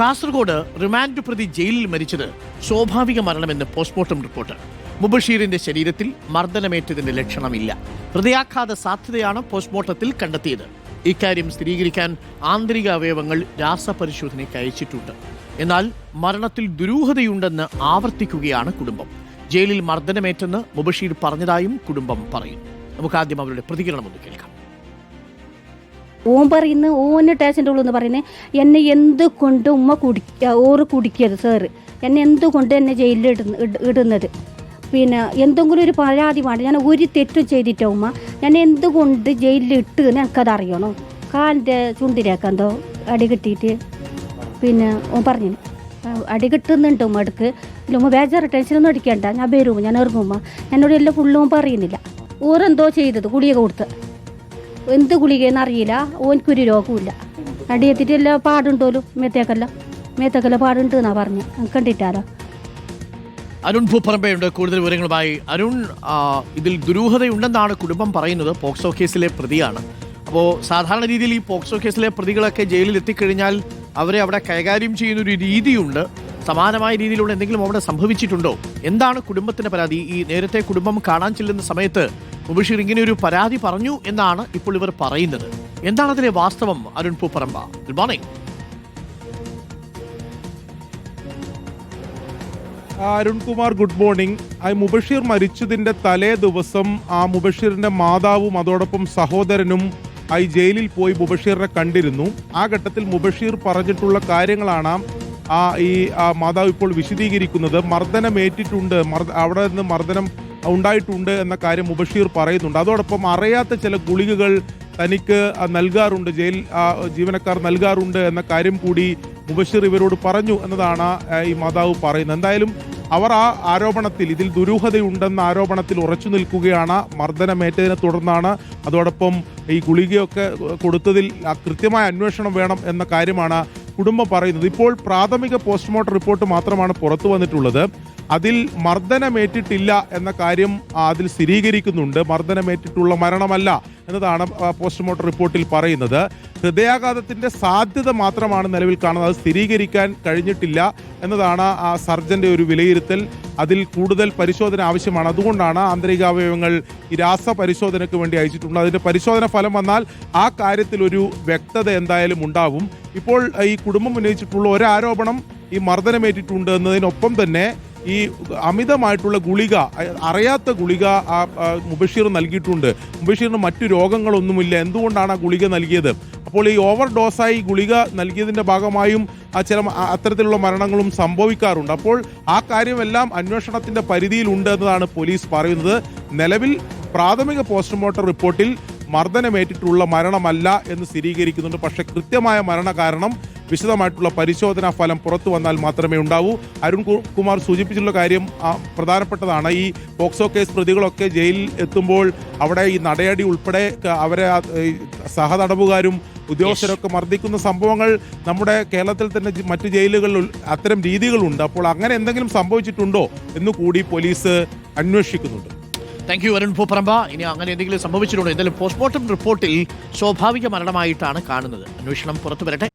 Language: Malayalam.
കാസർഗോഡ് റിമാൻഡ് പ്രതി ജയിലിൽ മരിച്ചത് സ്വാഭാവിക മരണമെന്ന് പോസ്റ്റ്മോർട്ടം റിപ്പോർട്ട്. മുബഷീറിന്റെ ശരീരത്തിൽ മർദ്ദനമേറ്റതിന്റെ ലക്ഷണമില്ല. ഹൃദയാഘാത സാധ്യതയാണ് പോസ്റ്റ്മോർട്ടത്തിൽ കണ്ടെത്തിയത്. ഇക്കാര്യം സ്ഥിരീകരിക്കാൻ ആന്തരിക അവയവങ്ങൾ രാസപരിശോധനയ്ക്ക് അയച്ചിട്ടുണ്ട്. എന്നാൽ മരണത്തിൽ ദുരൂഹതയുണ്ടെന്ന് ആവർത്തിക്കുകയാണ് കുടുംബം. ജയിലിൽ മർദ്ദനമേറ്റെന്ന് മുബഷീർ പറഞ്ഞതായും കുടുംബം പറയുന്നു നമുക്ക് ആദ്യം അവരുടെ പ്രതികരണം ഒന്ന് കേൾക്കാം. ഓൻ പറയുന്ന ഓന് ടേഷന്റെ ഉള്ളൂ എന്ന് പറയുന്നത് എന്നെ എന്ത് കൊണ്ട് ഉമ്മ കുടിക്ക ഓറ് കുടിക്കരുത് സാറ് എന്നെ എന്തുകൊണ്ട് എന്നെ ജയിലിൽ ഇടുന്ന ഇട- ഇടുന്നത്? പിന്നെ എന്തെങ്കിലും ഒരു പരാതി വേണ്ട. ഞാൻ ഒരു തെറ്റും ചെയ്തിട്ടോ ഉമ്മ? ഞാൻ എന്തുകൊണ്ട് ജയിലിൽ ഇട്ട് എനിക്കത് അറിയണോ? കാലിന്റെ ചുണ്ടിലേക്കെന്തോ അടി കിട്ടിയിട്ട്. പിന്നെ ഓൻ പറഞ്ഞു അടി കിട്ടുന്നുണ്ട് ഉമ്മ അടുക്ക്. ഇല്ല ഉമ്മ ബേജാറ് ടെൻഷനൊന്നും അടിക്കണ്ട. ഞാൻ വരും ഞാൻ ഇറങ്ങുമ്മ എന്നോട് എല്ലാം ഫുള്ളും പറയുന്നില്ല. ഓരെന്തോ ചെയ്തത് കുടിയൊക്കെ കൊടുത്ത്. എന്ത് ഗുളികയെന്ന് അറിയില്ല. ഓനിക്കൊരു രോഗമില്ല അടിയെത്തിട്ട് എല്ലാ പാടുണ്ടോലും? മേത്തേക്കല്ല. മേത്തേക്കല്ല പാടുണ്ട് എന്നാ പറഞ്ഞു. കണ്ടിട്ടാലോ? അരുൺ ഭൂപ്പറമ്പയുണ്ട് കൂടുതൽ വിവരങ്ങളുമായി അരുൺ ഇതിൽ ദുരൂഹതയുണ്ടെന്നാണ് കുടുംബം പറയുന്നത്. പോക്സോ കേസിലെ പ്രതിയാണ്. അപ്പോൾ സാധാരണ രീതിയിൽ ഈ പോക്സോ കേസിലെ പ്രതികളൊക്കെ ജയിലിൽ എത്തിക്കഴിഞ്ഞാൽ അവരെ അവിടെ കൈകാര്യം ചെയ്യുന്ന ഒരു രീതിയുണ്ട്. സമാനമായ രീതിയിലുള്ള എന്തെങ്കിലും അവിടെ സംഭവിച്ചിട്ടുണ്ടോ? എന്താണ് കുടുംബത്തിന്റെ പരാതി? ഈ നേരത്തെ കുടുംബം കാണാൻ ചെല്ലുന്ന സമയത്ത് മുബഷീർ ഇങ്ങനെ ഒരു പരാതി പറഞ്ഞു എന്നാണ് ഇപ്പോൾ ഇവർ പറയുന്നത്. എന്താണ് അതിലെ വാസ്തവം Arun Pooparamba? Good morning Arunkumar good morning ആ മുബഷീർ മരിച്ചതിന്റെ തലേ ദിവസം ആ മുബഷീറിന്റെ മാതാവും അതോടൊപ്പം സഹോദരനും ആ ജയിലിൽ പോയി മുബഷീറിനെ കണ്ടിരുന്നു. ആ ഘട്ടത്തിൽ മുബഷീർ പറഞ്ഞിട്ടുള്ള കാര്യങ്ങളാണ് ആ ഈ മാതാവ് ഇപ്പോൾ വിശദീകരിക്കുന്നത്. മർദ്ദനമേറ്റിട്ടുണ്ട് മർദ്ദ അവിടെ നിന്ന് മർദ്ദനം ഉണ്ടായിട്ടുണ്ട് എന്ന കാര്യം മുബഷീർ പറയുന്നുണ്ട്. അതോടൊപ്പം അറിയാത്ത ചില ഗുളികകൾ തനിക്ക് നൽകാറുണ്ട് ജയിൽ ജീവനക്കാർ നൽകാറുണ്ട് എന്ന കാര്യം കൂടി മുബഷീർ ഇവരോട് പറഞ്ഞു എന്നതാണ് ഈ മാതാവ് പറയുന്നത്. എന്തായാലും അവർ ആ ആരോപണത്തിൽ ഇതിൽ ദുരൂഹതയുണ്ടെന്ന ആരോപണത്തിൽ ഉറച്ചു നിൽക്കുകയാണ്. മർദ്ദനമേറ്റതിനെ തുടർന്നാണ്. അതോടൊപ്പം ഈ ഗുളികയൊക്കെ കൊടുത്തതിൽ കൃത്യമായ അന്വേഷണം വേണം എന്ന കാര്യമാണ് കുടുംബം പറയുന്നത്. ഇപ്പോൾ പ്രാഥമിക പോസ്റ്റ്മോർട്ടം റിപ്പോർട്ട് മാത്രമാണ് പുറത്തു വന്നിട്ടുള്ളത്. അതിൽ മർദ്ദനമേറ്റിട്ടില്ല എന്ന കാര്യം അതിൽ സ്ഥിരീകരിക്കുന്നുണ്ട്. മർദ്ദനമേറ്റിട്ടുള്ള മരണമല്ല എന്നതാണ് പോസ്റ്റ്മോർട്ടം റിപ്പോർട്ടിൽ പറയുന്നത്. ഹൃദയാഘാതത്തിന്റെ സാധ്യത മാത്രമാണ് നിലവിൽ കാണുന്നത്. അത് സ്ഥിരീകരിക്കാൻ കഴിഞ്ഞിട്ടില്ല എന്നതാണ് ആ സർജന്റെ ഒരു വിലയിരുത്തൽ. അതിൽ കൂടുതൽ പരിശോധന ആവശ്യമാണ്. അതുകൊണ്ടാണ് ആന്തരികാവയവങ്ങൾ ഈ രാസ പരിശോധനയ്ക്ക് വേണ്ടി അയച്ചിട്ടുണ്ട്. അതിന്റെ പരിശോധന ഫലം വന്നാൽ ആ കാര്യത്തിൽ ഒരു വ്യക്തത എന്തായാലും ഉണ്ടാവും ഇപ്പോൾ ഈ കുടുംബം ഉന്നയിച്ചിട്ടുള്ള ഒരു ആരോപണം ഈ മർദ്ദനമേറ്റിട്ടുണ്ട് എന്നതിനൊപ്പം തന്നെ ഈ അമിതമായിട്ടുള്ള ഗുളിക അറിയാത്ത ഗുളിക ആ മുബഷീർ നൽകിയിട്ടുണ്ട്. മുബഷീറിന് മറ്റു രോഗങ്ങളൊന്നുമില്ല. എന്തുകൊണ്ടാണ് ആ ഗുളിക നൽകിയത്? അപ്പോൾ ഈ ഓവർ ഡോസായി ഗുളിക നൽകിയതിന്റെ ഭാഗമായും ചില അത്തരത്തിലുള്ള മരണങ്ങളും സംഭവിക്കാറുണ്ട്. അപ്പോൾ ആ കാര്യമെല്ലാം അന്വേഷണത്തിന്റെ പരിധിയിലുണ്ട് എന്നതാണ് പോലീസ് പറയുന്നത്. നിലവിൽ പ്രാഥമിക പോസ്റ്റ്മോർട്ടം റിപ്പോർട്ടിൽ മർദ്ദനമേറ്റിട്ടുള്ള മരണമല്ല എന്ന് സ്ഥിരീകരിക്കുന്നുണ്ട്. പക്ഷേ കൃത്യമായ മരണകാരണം വിശദമായിട്ടുള്ള പരിശോധനാ ഫലം പുറത്തു വന്നാൽ മാത്രമേ ഉണ്ടാവൂ. അരുൺ കുമാർ സൂചിപ്പിച്ചിട്ടുള്ള കാര്യം പ്രധാനപ്പെട്ടതാണ്. ഈ പോക്സോ കേസ് പ്രതികളൊക്കെ ജയിലിൽ എത്തുമ്പോൾ അവിടെ ഈ നടയടി ഉൾപ്പെടെ അവരെ സഹതടവുകാരും ഉദ്യോഗസ്ഥരൊക്കെ മർദ്ദിക്കുന്ന സംഭവങ്ങൾ നമ്മുടെ കേരളത്തിൽ തന്നെ മറ്റ് മറ്റു ജയിലുകളിൽ അത്തരം രീതികളുണ്ട്. അപ്പോൾ അങ്ങനെ എന്തെങ്കിലും സംഭവിച്ചിട്ടുണ്ടോ എന്ന് കൂടി പോലീസ് അന്വേഷിക്കുന്നുണ്ട്. താങ്ക് യു അരുൺ ഭൂപ്പറമ്പ ഇനി അങ്ങനെ എന്തെങ്കിലും സംഭവിച്ചിട്ടുണ്ടോ? എന്തായാലും പോസ്റ്റ്മോർട്ടം റിപ്പോർട്ടിൽ സ്വാഭാവിക മരണമായിട്ടാണ് കാണുന്നത്. അന്വേഷണം പുറത്തു വരട്ടെ.